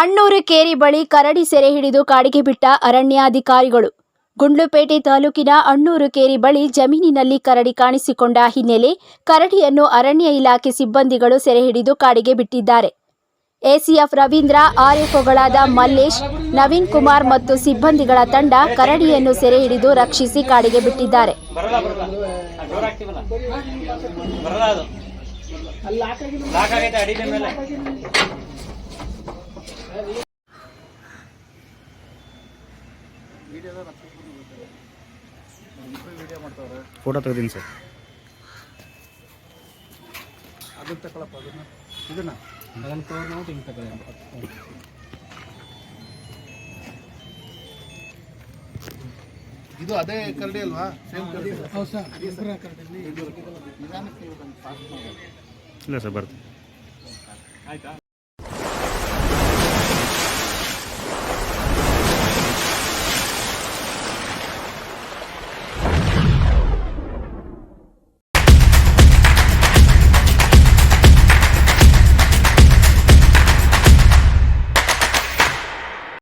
ಅಣ್ಣೂರು ಕೇರಿ ಬಳಿ ಕರಡಿ ಸೆರೆ ಹಿಡಿದು ಕಾಡಿಗೆ ಬಿಟ್ಟ ಅರಣ್ಯಾಧಿಕಾರಿಗಳು. ಗುಂಡ್ಲುಪೇಟೆ ತಾಲೂಕಿನ ಅಣ್ಣೂರು ಕೇರಿ ಬಳಿ ಜಮೀನಿನಲ್ಲಿ ಕರಡಿ ಕಾಣಿಸಿಕೊಂಡ ಹಿನ್ನೆಲೆ ಕರಡಿಯನ್ನು ಅರಣ್ಯ ಇಲಾಖೆ ಸಿಬ್ಬಂದಿಗಳು ಸೆರೆ ಹಿಡಿದು ಕಾಡಿಗೆ ಬಿಟ್ಟಿದ್ದಾರೆ. ಎಸಿಎಫ್ ರವೀಂದ್ರ ಆರ್ಎಫ್ಒಗಳಾದ ಮಲ್ಲೇಶ್ ನವೀನ್ ಕುಮಾರ್ ಮತ್ತು ಸಿಬ್ಬಂದಿಗಳ ತಂಡ ಕರಡಿಯನ್ನು ಸೆರೆ ಹಿಡಿದು ರಕ್ಷಿಸಿ ಕಾಡಿಗೆ ಬಿಟ್ಟಿದ್ದಾರೆ. ಫೋಟೋ ತೆಗ್ದೀನಿ ಸರ್ ಅದನ್ನ ತಗೊಳಪ್ಪ ಅದನ್ನ ಇದನ್ನ ಅದನ್ನ ಹಿಂಗೆ ತಗೊಳ್ಳಿ ಇದು ಅದೇ ಕರಡಿ ಅಲ್ವಾ ಸೇಮ್ ಕರಡಿ. ಇಲ್ಲ ಸರ್ ಬರ್ತೀನಿ ಆಯ್ತಾ?